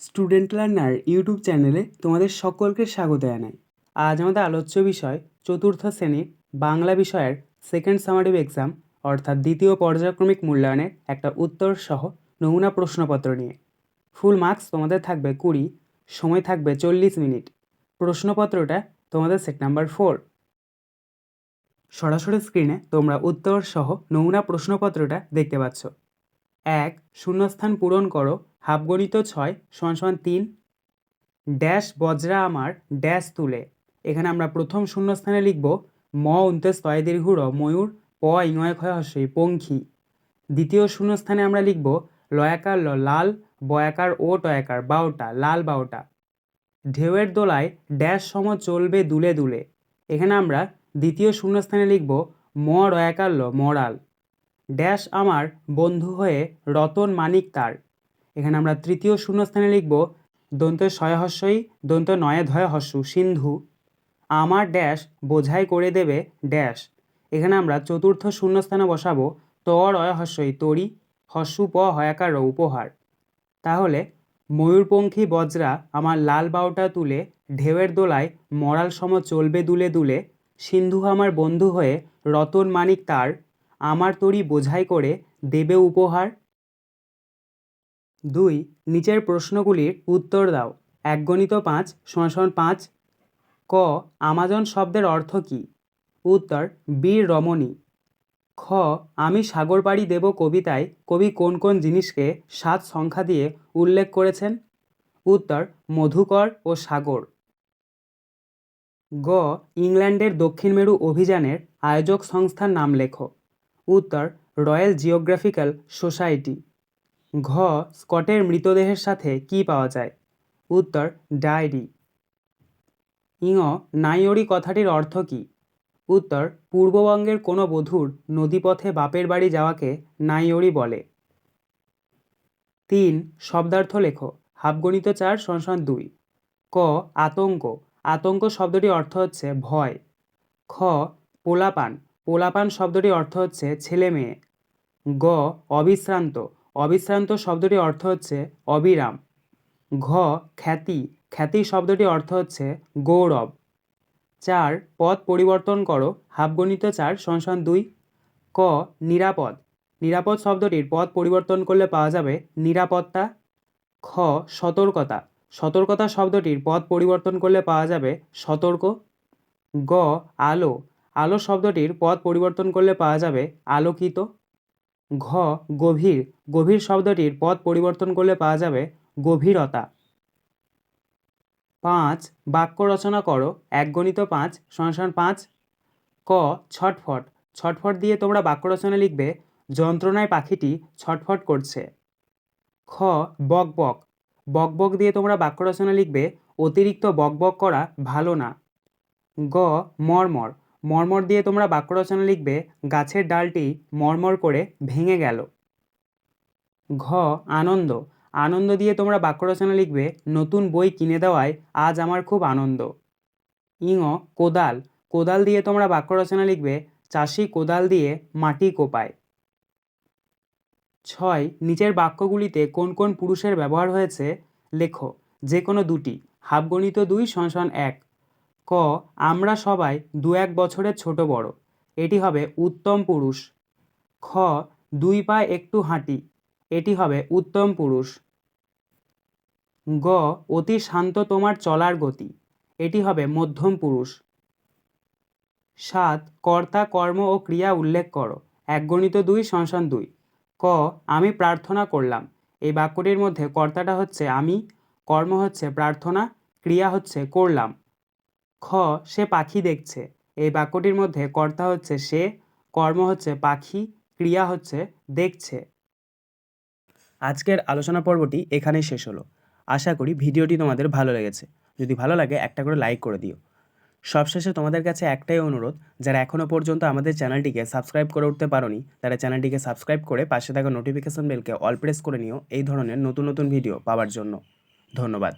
Student learner YouTube চ্যানেলে তোমাদের সকলকে স্বাগত জানাই। আজ আমাদের আলোচ্য বিষয় চতুর্থ শ্রেণির বাংলা বিষয়ের সেকেন্ড সামারিভ এক্সাম অর্থাৎ দ্বিতীয় পর্যায়ক্রমিক মূল্যায়নের একটা উত্তর সহ নমুনা প্রশ্নপত্র নিয়ে। ফুল মার্কস তোমাদের থাকবে কুড়ি, সময় থাকবে চল্লিশ মিনিট। প্রশ্নপত্রটা তোমাদের সেট নাম্বার ফোর সরাসরি স্ক্রিনে তোমরা উত্তর সহ নমুনা প্রশ্নপত্রটা দেখতে পাচ্ছ। এক, শূন্যস্থান পূরণ করো, হাফগণিত ছয় সমান সমান তিন। ড্যাশ বজ্রা আমার, ড্যাশ তুলে। এখানে আমরা প্রথম শূন্যস্থানে লিখব, ম উন্তেস তয় দীর্ঘুর ময়ূর, প ইঙয় ক্ষয় হস্যই পঙ্খী। দ্বিতীয় শূন্যস্থানে আমরা লিখব, লয়াকার ল লাল, বয়াকার ও টয়াকার বারোটা লাল বারোটা ঢেউয়ের দোলায় ড্যাশ সম চলবে দুলে দুলে। এখানে আমরা দ্বিতীয় শূন্যস্থানে লিখব, ম রয়াকার ল মরাল। ড্যাশ আমার বন্ধু হয়ে রতন মানিক তার। এখানে আমরা তৃতীয় শূন্যস্থানে লিখব, দন্ত হস্যই দন্ত নয় ধয় হস্যু, সিন্ধু। আমার ড্যাশ বোঝাই করে দেবে ড্যাশ। এখানে আমরা চতুর্থ শূন্যস্থানে বসাবো, ত রয় হস্যই তরি, হস্যু প হয়াকার উপহার। তাহলে ময়ূরপঙ্খী বজ্রা আমার লাল বাউটা তুলে, ঢেউয়ের দোলায় মরাল সম চলবে দুলে দুলে, সিন্ধু আমার বন্ধু হয়ে রতন মানিক তার। আমার তরি বোঝাই করে দেবে উপহার? দুই, নিচের প্রশ্নগুলির উত্তর দাও। এক গণিত পাঁচ সমান পাঁচ। ক, আমাজন শব্দের অর্থ কী? উত্তর, বীর রমণী। খ, আমি সাগর পাড়ি দেব কবিতায়, কবি কোন কোন জিনিসকে সাত সংখ্যা দিয়ে উল্লেখ করেছেন? উত্তর, মধুকর ও সাগর। গ, ইংল্যান্ডের দক্ষিণ মেরু অভিযানের আয়োজক সংস্থার নাম লেখো। উত্তর, রয়্যাল জিওগ্রাফিক্যাল সোসাইটি। ঘ, স্কটের মৃতদেহের সাথে কি পাওয়া যায়? উত্তর, ডায়েরি। ইঙ নাইওরি কথাটির অর্থ কী? উত্তর, পূর্ববঙ্গের কোনো বধূর নদীপথে বাপের বাড়ি যাওয়াকে নাইওরি বলে। তিন, শব্দার্থ লেখো, হাফগণিত চার সংসান দুই। ক, আতঙ্ক। আতঙ্ক শব্দটির অর্থ হচ্ছে ভয়। খ, পোলাপান। পোলাপান শব্দটির অর্থ হচ্ছে ছেলে মেয়ে। গ, অবিশ্রান্ত। অবিশ্রান্ত শব্দটির অর্থ হচ্ছে অবিরাম। ঘ, খ্যাতি। খ্যাতি শব্দটির অর্থ হচ্ছে গৌরব। চার, পদ পরিবর্তন করো। হাফগণিত চার, সংসান দুই। ক, নিরাপদ। নিরাপদ শব্দটির পদ পরিবর্তন করলে পাওয়া যাবে নিরাপত্তা। খ, সতর্কতা। সতর্কতা শব্দটির পদ পরিবর্তন করলে পাওয়া যাবে সতর্ক। গ, আলো। আলো শব্দটির পদ পরিবর্তন করলে পাওয়া যাবে আলোকিত। ঘ, গভীর। গভীর শব্দটির পদ পরিবর্তন করলে পাওয়া যাবে গভীরতা। পাঁচ, বাক্য রচনা করো। এক গণিত পাঁচ, সংসার পাঁচ। ক, ছটফট। ছটফট দিয়ে তোমরা বাক্য রচনা লিখবে, যন্ত্রণায় পাখিটি ছটফট করছে। খ, বক বক। বক বক দিয়ে তোমরা বাক্য রচনা লিখবে, অতিরিক্ত বক বক করা ভালো না। গ, মর্মর। মর্মর দিয়ে তোমরা বাক্য রচনা লিখবে, গাছের ডালটি মর্মর করে ভেঙে গেল। ঘ, আনন্দ। আনন্দ দিয়ে তোমরা বাক্য রচনা লিখবে, নতুন বই কিনে দেওয়ায় আজ আমার খুব আনন্দ। ইঙ, কোদাল। কোদাল দিয়ে তোমরা বাক্য রচনা লিখবে, চাষি কোদাল দিয়ে মাটি কোপায়। ছয়, নিচের বাক্যগুলিতে কোন কোন পুরুষের ব্যবহার হয়েছে? লেখো যে কোনো দুটি। হাফগণিত দুই সংসন এক। ক, আমরা সবাই দু এক বছরের ছোট বড়। এটি হবে উত্তম পুরুষ। খ, দুই পা একটু হাঁটি। এটি হবে উত্তম পুরুষ। গ, অতি শান্ত তোমার চলার গতি। এটি হবে মধ্যম পুরুষ। সাত, কর্তা, কর্ম ও ক্রিয়া উল্লেখ করো। এক গণিত দুই সংসান দুই। ক, আমি প্রার্থনা করলাম। এই বাক্যটির মধ্যে কর্তাটা হচ্ছে আমি, কর্ম হচ্ছে প্রার্থনা, ক্রিয়া হচ্ছে করলাম। খ, সে পাখি দেখছে। এই বাক্যটির মধ্যে কর্তা হচ্ছে সে, কর্ম হচ্ছে পাখি, ক্রিয়া হচ্ছে দেখছে। আজকের আলোচনা পর্বটি এখানেই শেষ হলো। আশা করি ভিডিওটি তোমাদের ভালো লেগেছে। যদি ভালো লাগে, একটা করে লাইক করে দিও। সবশেষে তোমাদের কাছে একটাই অনুরোধ, যারা এখনও পর্যন্ত আমাদের চ্যানেলটিকে সাবস্ক্রাইব করে উঠতে পারোনি, তারা চ্যানেলটিকে সাবস্ক্রাইব করে পাশে থাকা নোটিফিকেশন বেলকে অল প্রেস করে নিও, এই ধরনের নতুন নতুন ভিডিও পাওয়ার জন্য। ধন্যবাদ।